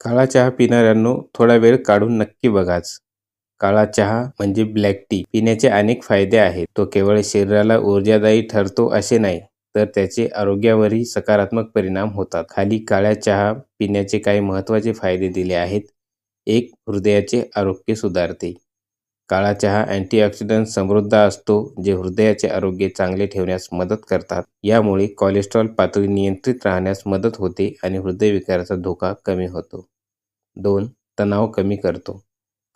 काळा चहा पिणाऱ्यांनो थोडा वेळ काढून नक्की बघाच. काळा चहा म्हणजे ब्लॅक टी. पिण्याचे अनेक फायदे आहेत. तो केवळ शरीराला ऊर्जादायी ठरतो असे नाही तर त्याचे आरोग्यावरही सकारात्मक परिणाम होतात. खाली काळ्या चहा पिण्याचे काही महत्त्वाचे फायदे दिले आहेत. एक हृदयाचे आरोग्य सुधारते. काळा चहा अँटीऑक्सिडंट समृद्ध असतो जे हृदयाचे आरोग्य चांगले ठेवण्यास मदत करतात. यामुळे कोलेस्ट्रॉल पातळी नियंत्रित राहण्यास मदत होते आणि हृदयविकाराचा धोका कमी होतो. दोन तणाव कमी करतो.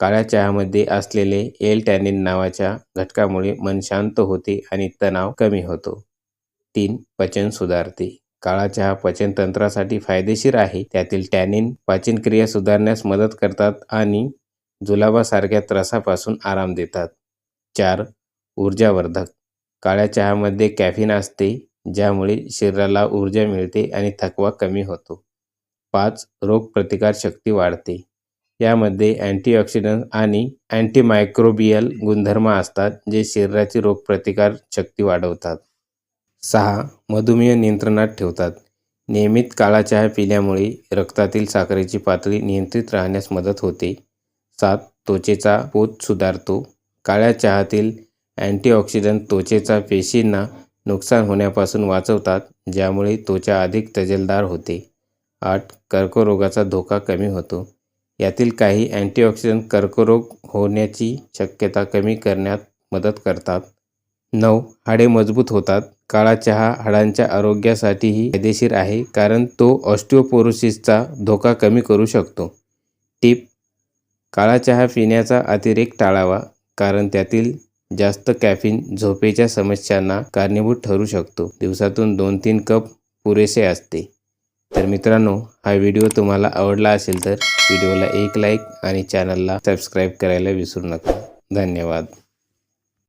काळ्या चहामध्ये असलेले एल टॅनिन नावाच्या घटकामुळे मन शांत होते आणि तणाव कमी होतो. तीन पचन सुधारते. काळा चहा पचनतंत्रासाठी फायदेशीर आहे. त्यातील टॅनिन पाचनक्रिया सुधारण्यास मदत करतात आणि जुलाबासारख्या त्रासापासून आराम देतात. चार ऊर्जावर्धक. काळ्या चहामध्ये कॅफिन असते ज्यामुळे शरीराला ऊर्जा मिळते आणि थकवा कमी होतो. पाच रोगप्रतिकारशक्ती वाढते. यामध्ये अँटीऑक्सिडंट आणि अँटीमायक्रोबियल गुणधर्म असतात जे शरीराची रोगप्रतिकार शक्ती वाढवतात. सहा मधुमेह नियंत्रणात ठेवतात. नियमित काळा चहा पिल्यामुळे रक्तातील साखरेची पातळी नियंत्रित राहण्यास मदत होते. सात त्वचेचा पोत सुधारतो. काळ्या चहातील अँटीऑक्सिडंट त्वचेचा पेशींना नुकसान होण्यापासून वाचवतात ज्यामुळे त्वचा अधिक तजेलदार होते. आठ कर्करोगाचा धोका कमी होतो. यातील काही अँटीऑक्सिडंट कर्करोग होण्याची शक्यता कमी करण्यात मदत करतात. नऊ हाडे मजबूत होतात. काळा चहा हाडांच्या आरोग्यासाठीही फायदेशीर आहे कारण तो ऑस्टिओपोरोसिसचा धोका कमी करू शकतो. टिप काळा चहा पिण्याचा अतिरेक टाळावा कारण त्यातील जास्त कॅफिन झोपेच्या समस्यांना कारणीभूत ठरू शकतो. दिवसातून दोन तीन कप पुरेसे असते. तर मित्रांनो हा व्हिडिओ तुम्हाला आवडला असेल तर व्हिडिओला एक लाईक आणि चॅनलला सबस्क्राईब करायला विसरू नका. धन्यवाद.